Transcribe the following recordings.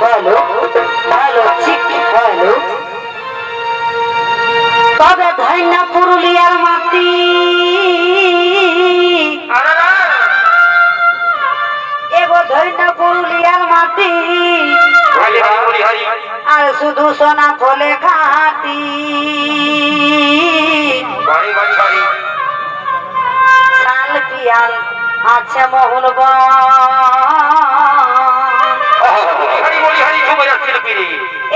Hello hello ঠিক hello তবে ধন্য পুরুলিয়ার মাটি। এগো ধন্য পুরুলিয়ার মাটি। আর শুধু সোনা ফলে খাটি। শাল পিয়াল আছে মহুল হরি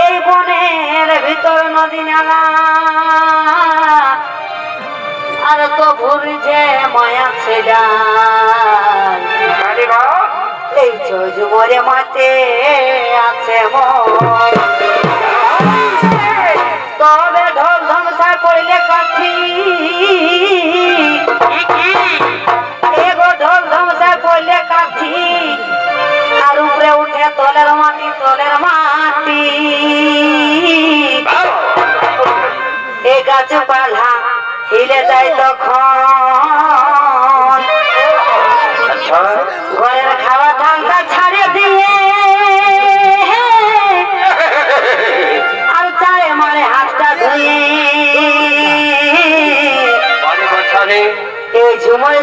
এই বনের ভিতর নদী নালা। আর তো ভুর যে মায়া ছেড়া। এই এই মরে মাতে আছে মন। এ গাছপালা হিলে যায় তখন। ঘরের খাওয়া ধানটা ছাড়ে দিয়ে মারে এই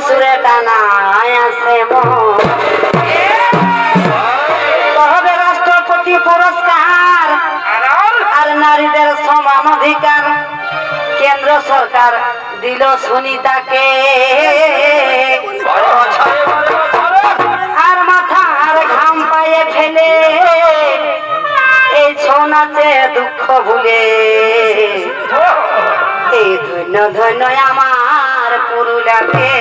সুরে টানা আছে মন। তবে রাষ্ট্রপতি পুরস্কার আর নারীদের সমান অধিকার। কেন্দ্র সরকার দিল সুনিতাকে। হরি বছরে আর ঘাম পায়ে ফেলে এই ছৌ নাচে দুঃখ ভুলে। এই ধন্য ধন্য আমার পুরুলাকে।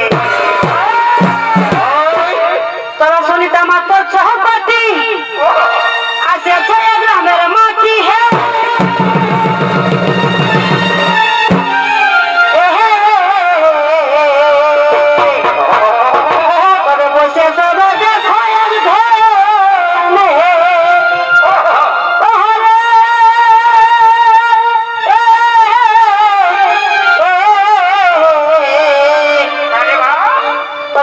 তোরা সুনিতা মাত্র চহকা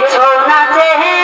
কিছু না চেহে